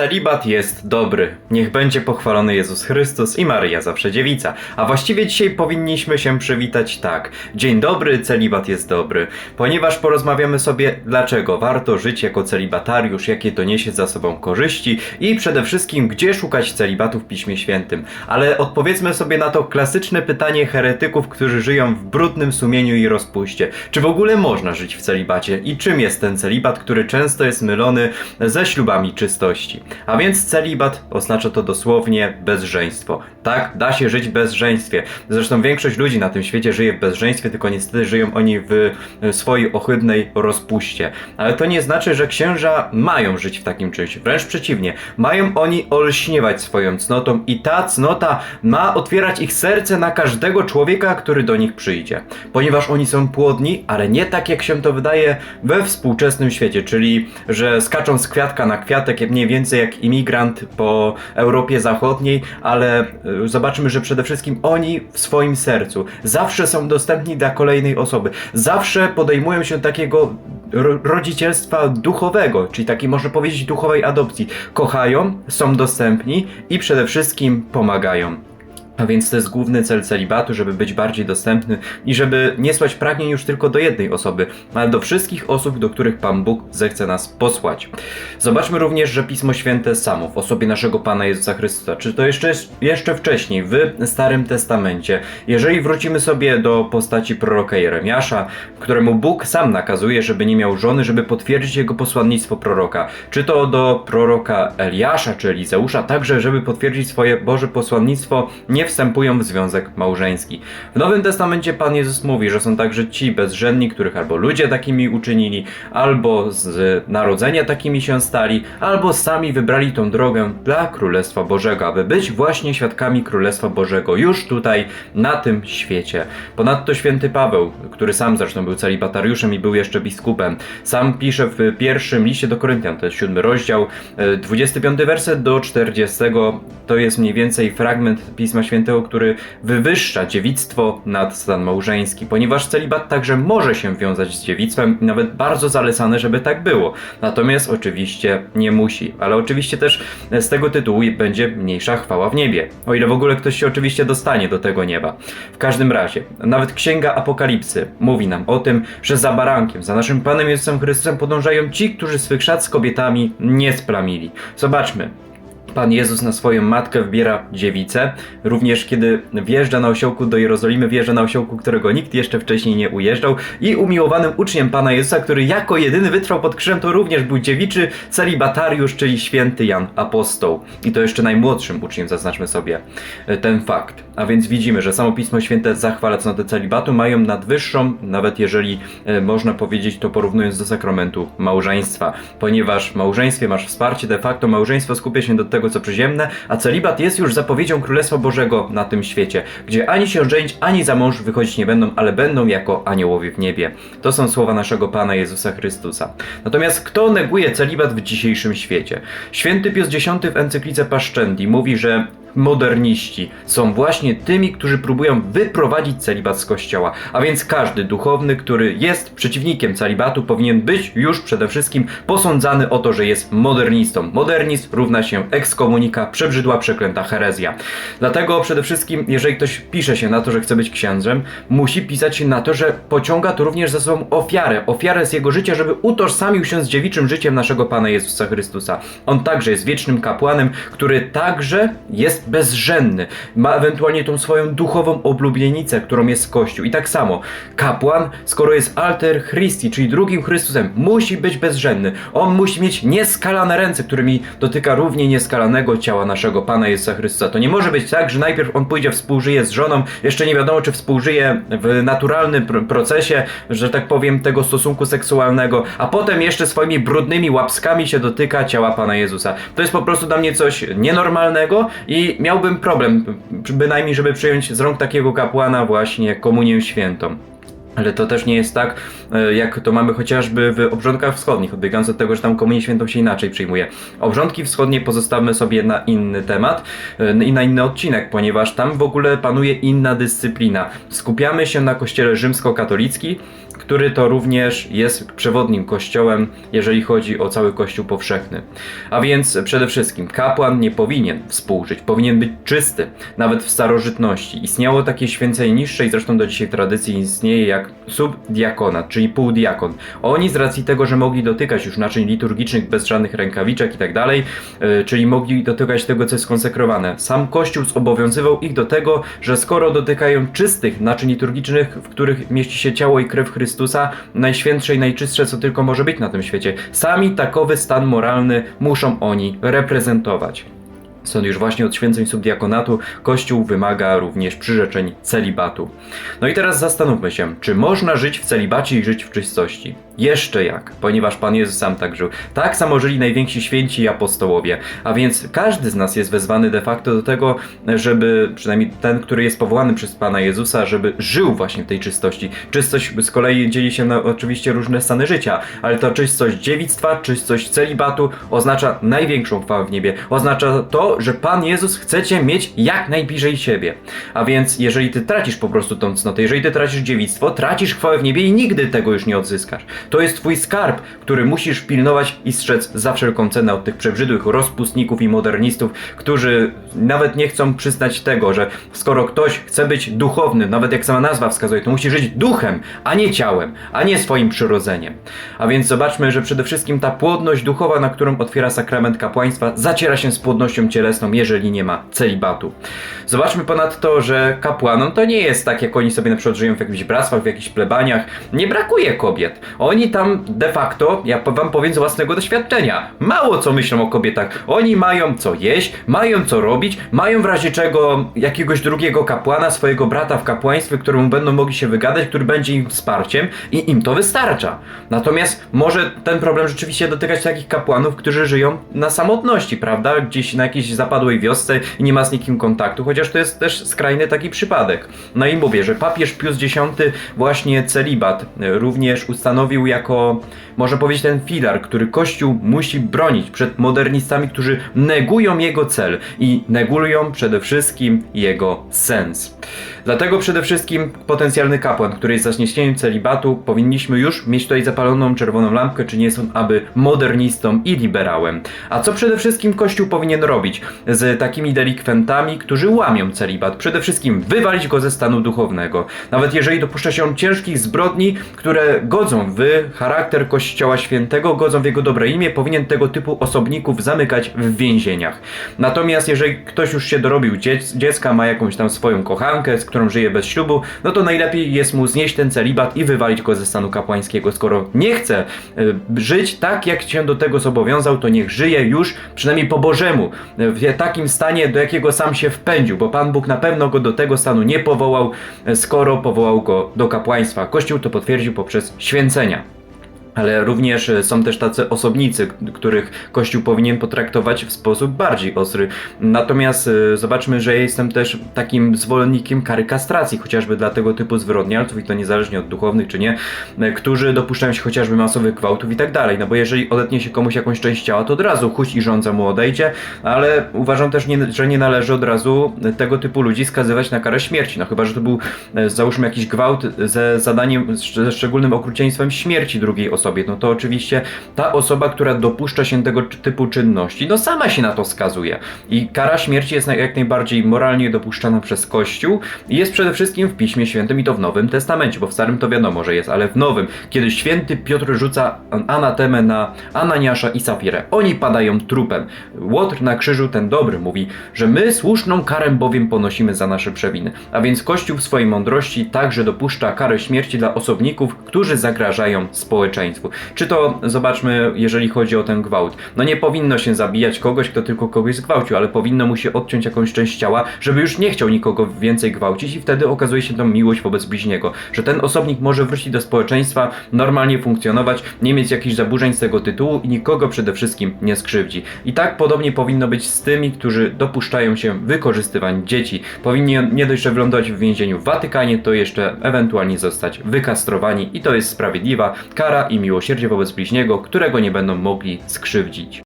Celibat jest dobry. Niech będzie pochwalony Jezus Chrystus i Maryja zawsze dziewica. A właściwie dzisiaj powinniśmy się przywitać tak. Dzień dobry, celibat jest dobry. Ponieważ porozmawiamy sobie, dlaczego warto żyć jako celibatariusz, jakie to niesie za sobą korzyści i przede wszystkim, gdzie szukać celibatu w Piśmie Świętym. Ale odpowiedzmy sobie na to klasyczne pytanie heretyków, którzy żyją w brudnym sumieniu i rozpuście. Czy w ogóle można żyć w celibacie? I czym jest ten celibat, który często jest mylony ze ślubami czystości? A więc celibat oznacza to dosłownie bezżeństwo. Tak, da się żyć w bezżeństwie. Zresztą większość ludzi na tym świecie żyje w bezżeństwie, tylko niestety żyją oni w e, swojej ohydnej rozpuście. Ale to nie znaczy, że księża mają żyć w takim czymś. Wręcz przeciwnie, mają oni olśniewać swoją cnotą i ta cnota ma otwierać ich serce na każdego człowieka, który do nich przyjdzie. Ponieważ oni są płodni, ale nie tak jak się to wydaje we współczesnym świecie, czyli że skaczą z kwiatka na kwiatek, mniej więcej jak imigrant po Europie Zachodniej, ale y, zobaczymy, że przede wszystkim oni w swoim sercu zawsze są dostępni dla kolejnej osoby. Zawsze podejmują się takiego ro- rodzicielstwa duchowego, czyli takiej można powiedzieć duchowej adopcji. Kochają, są dostępni i przede wszystkim pomagają. A więc to jest główny cel celibatu, żeby być bardziej dostępny i żeby nie słać pragnień już tylko do jednej osoby, ale do wszystkich osób, do których Pan Bóg zechce nas posłać. Zobaczmy również, że Pismo Święte samo w osobie naszego Pana Jezusa Chrystusa, czy to jeszcze, jeszcze wcześniej, w Starym Testamencie, jeżeli wrócimy sobie do postaci proroka Jeremiasza, któremu Bóg sam nakazuje, żeby nie miał żony, żeby potwierdzić jego posłannictwo proroka, czy to do proroka Eliasza czy Elizeusza, także żeby potwierdzić swoje Boże posłannictwo, nie wstępują w związek małżeński. W Nowym Testamencie Pan Jezus mówi, że są także ci bezżenni, których albo ludzie takimi uczynili, albo z narodzenia takimi się stali, albo sami wybrali tą drogę dla Królestwa Bożego, aby być właśnie świadkami Królestwa Bożego już tutaj, na tym świecie. Ponadto święty Paweł, który sam zresztą był celibatariuszem i był jeszcze biskupem, sam pisze w pierwszym liście do Koryntian, to jest siódmy rozdział, e, 25 werset do 40, to jest mniej więcej fragment Pisma Świętego, który wywyższa dziewictwo nad stan małżeński, ponieważ celibat także może się wiązać z dziewictwem i nawet bardzo zalecane, żeby tak było. Natomiast oczywiście nie musi, ale oczywiście też z tego tytułu będzie mniejsza chwała w niebie. O ile w ogóle ktoś się oczywiście dostanie do tego nieba. W każdym razie, nawet Księga Apokalipsy mówi nam o tym, że za barankiem, za naszym Panem Jezusem Chrystusem podążają ci, którzy swych szat z kobietami nie splamili. Zobaczmy, Pan Jezus na swoją matkę wbiera dziewicę. Również kiedy wjeżdża na osiołku do Jerozolimy, wjeżdża na osiołku, którego nikt jeszcze wcześniej nie ujeżdżał. I umiłowanym uczniem Pana Jezusa, który jako jedyny wytrwał pod krzyżem, to również był dziewiczy celibatariusz, czyli święty Jan Apostoł. I to jeszcze najmłodszym uczniem, zaznaczmy sobie e, ten fakt. A więc widzimy, że samo Pismo Święte zachwala cnotę celibatu, mają nadwyższą, nawet jeżeli e, można powiedzieć to porównując do sakramentu małżeństwa. Ponieważ w małżeństwie masz wsparcie, de facto małżeństwo skupia się do tego, co przyziemne, a celibat jest już zapowiedzią Królestwa Bożego na tym świecie, gdzie ani się żenić, ani za mąż wychodzić nie będą, ale będą jako aniołowie w niebie. To są słowa naszego Pana Jezusa Chrystusa. Natomiast kto neguje celibat w dzisiejszym świecie? Święty Pius X w encyklice Paszczendi mówi, że moderniści są właśnie tymi, którzy próbują wyprowadzić celibat z kościoła. A więc każdy duchowny, który jest przeciwnikiem celibatu, powinien być już przede wszystkim posądzany o to, że jest modernistą. Modernizm równa się ekskomunika, przebrzydła, przeklęta herezja. Dlatego przede wszystkim, jeżeli ktoś pisze się na to, że chce być księdzem, musi pisać się na to, że pociąga to również za sobą ofiarę. Ofiarę z jego życia, żeby utożsamił się z dziewiczym życiem naszego Pana Jezusa Chrystusa. On także jest wiecznym kapłanem, który także jest bezżenny. Ma ewentualnie tą swoją duchową oblubienicę, którą jest Kościół. I tak samo, kapłan, skoro jest alter Christi, czyli drugim Chrystusem, musi być bezżenny. On musi mieć nieskalane ręce, którymi dotyka równie nieskalanego ciała naszego Pana Jezusa Chrystusa. To nie może być tak, że najpierw on pójdzie współżyje z żoną, jeszcze nie wiadomo, czy współżyje w naturalnym pr- procesie, że tak powiem, tego stosunku seksualnego, a potem jeszcze swoimi brudnymi łapskami się dotyka ciała Pana Jezusa. To jest po prostu dla mnie coś nienormalnego i miałbym problem, bynajmniej, żeby przyjąć z rąk takiego kapłana właśnie komunię świętą. Ale to też nie jest tak, e, jak to mamy chociażby w obrządkach wschodnich, odbiegając od tego, że tam komunię świętą się inaczej przyjmuje. Obrządki wschodnie pozostawmy sobie na inny temat e, i na inny odcinek, ponieważ tam w ogóle panuje inna dyscyplina. Skupiamy się na kościele rzymskokatolicki, który to również jest przewodnim kościołem, jeżeli chodzi o cały kościół powszechny. A więc przede wszystkim kapłan nie powinien współżyć, powinien być czysty, nawet w starożytności. Istniało takie święcenie niższe i zresztą do dzisiaj tradycji istnieje jak subdiakonat, czyli półdiakon. Oni z racji tego, że mogli dotykać już naczyń liturgicznych bez żadnych rękawiczek i tak dalej, yy, czyli mogli dotykać tego, co jest konsekrowane. Sam Kościół zobowiązywał ich do tego, że skoro dotykają czystych naczyń liturgicznych, w których mieści się ciało i krew Chrystusa, najświętsze i najczystsze, co tylko może być na tym świecie, sami takowy stan moralny muszą oni reprezentować. Stąd już właśnie od święceń subdiakonatu Kościół wymaga również przyrzeczeń celibatu. No i teraz zastanówmy się, czy można żyć w celibacie i żyć w czystości? Jeszcze jak, ponieważ Pan Jezus sam tak żył. Tak samo żyli najwięksi święci i apostołowie. A więc każdy z nas jest wezwany de facto do tego, żeby, przynajmniej ten, który jest powołany przez Pana Jezusa, żeby żył właśnie w tej czystości. Czystość z kolei dzieli się na oczywiście różne stany życia, ale to czystość dziewictwa, czystość celibatu oznacza największą chwałę w niebie. Oznacza to, że Pan Jezus chce cię mieć jak najbliżej siebie. A więc jeżeli ty tracisz po prostu tą cnotę, jeżeli ty tracisz dziewictwo, tracisz chwałę w niebie i nigdy tego już nie odzyskasz. To jest twój skarb, który musisz pilnować i strzec za wszelką cenę od tych przebrzydłych rozpustników i modernistów, którzy nawet nie chcą przyznać tego, że skoro ktoś chce być duchowny, nawet jak sama nazwa wskazuje, to musi żyć duchem, a nie ciałem, a nie swoim przyrodzeniem. A więc zobaczmy, że przede wszystkim ta płodność duchowa, na którą otwiera sakrament kapłaństwa, zaciera się z płodnością cielesną, jeżeli nie ma celibatu. Zobaczmy ponadto, że kapłanom to nie jest tak, jak oni sobie na przykład żyją w jakichś bractwach, w jakichś plebaniach. Nie brakuje kobiet. Oni tam de facto, ja wam powiem z własnego doświadczenia, mało co myślą o kobietach. Oni mają co jeść, mają co robić, mają w razie czego jakiegoś drugiego kapłana, swojego brata w kapłaństwie, któremu będą mogli się wygadać, który będzie im wsparciem i im to wystarcza. Natomiast może ten problem rzeczywiście dotykać takich kapłanów, którzy żyją na samotności, prawda? Gdzieś na jakiejś zapadłej wiosce i nie ma z nikim kontaktu, chociaż to jest też skrajny taki przypadek. No i mówię, że papież Pius X właśnie celibat również ustanowił jako, można powiedzieć, ten filar, który Kościół musi bronić przed modernistami, którzy negują jego cel i negują przede wszystkim jego sens. Dlatego przede wszystkim potencjalny kapłan, który jest za zniesieniem celibatu, powinniśmy już mieć tutaj zapaloną czerwoną lampkę, czy nie jest on aby modernistą i liberałem. A co przede wszystkim Kościół powinien robić z takimi delikwentami, którzy łamią celibat? Przede wszystkim wywalić go ze stanu duchownego. Nawet jeżeli dopuszcza się on ciężkich zbrodni, które godzą w charakter Kościoła Świętego, godzą w jego dobre imię, powinien tego typu osobników zamykać w więzieniach. Natomiast jeżeli ktoś już się dorobił dziec dziecka, ma jakąś tam swoją kochankę, z którą żyje bez ślubu, no to najlepiej jest mu znieść ten celibat i wywalić go ze stanu kapłańskiego. Skoro nie chce y, żyć tak, jak się do tego zobowiązał, to niech żyje już przynajmniej po Bożemu, y, w takim stanie, do jakiego sam się wpędził, bo Pan Bóg na pewno go do tego stanu nie powołał, y, skoro powołał go do kapłaństwa. Kościół to potwierdził poprzez święcenia. Ale również e, są też tacy osobnicy, których Kościół powinien potraktować w sposób bardziej ostry. Natomiast e, zobaczmy, że jestem też takim zwolennikiem kary kastracji, chociażby dla tego typu zwyrodnialców, i to niezależnie od duchownych czy nie, e, którzy dopuszczają się chociażby masowych gwałtów i tak dalej. No bo jeżeli odetnie się komuś jakąś część ciała, to od razu chuść i żądza mu odejdzie, ale uważam też, nie, że nie należy od razu tego typu ludzi skazywać na karę śmierci. No chyba, że to był załóżmy jakiś gwałt ze zadaniem, ze szczególnym okrucieństwem śmierci drugiej osoby, no to oczywiście ta osoba, która dopuszcza się tego typu czynności, no sama się na to skazuje. I kara śmierci jest jak najbardziej moralnie dopuszczana przez Kościół i jest przede wszystkim w Piśmie Świętym i to w Nowym Testamencie, bo w Starym to wiadomo, że jest, ale w Nowym, kiedy święty Piotr rzuca anatemę na Ananiasza i Safirę, oni padają trupem. Łotr na krzyżu, ten dobry, mówi, że my słuszną karę bowiem ponosimy za nasze przewiny. A więc Kościół w swojej mądrości także dopuszcza karę śmierci dla osobników, którzy zagrażają społeczeństwu. Czy to, zobaczmy, jeżeli chodzi o ten gwałt. No nie powinno się zabijać kogoś, kto tylko kogoś zgwałcił, ale powinno mu się odciąć jakąś część ciała, żeby już nie chciał nikogo więcej gwałcić i wtedy okazuje się tą miłość wobec bliźniego. Że ten osobnik może wrócić do społeczeństwa, normalnie funkcjonować, nie mieć jakichś zaburzeń z tego tytułu i nikogo przede wszystkim nie skrzywdzi. I tak podobnie powinno być z tymi, którzy dopuszczają się wykorzystywań dzieci. Powinni nie dość, że wylądować w więzieniu w Watykanie, to jeszcze ewentualnie zostać wykastrowani i to jest sprawiedliwa kara i miłosierdzie wobec bliźniego, którego nie będą mogli skrzywdzić.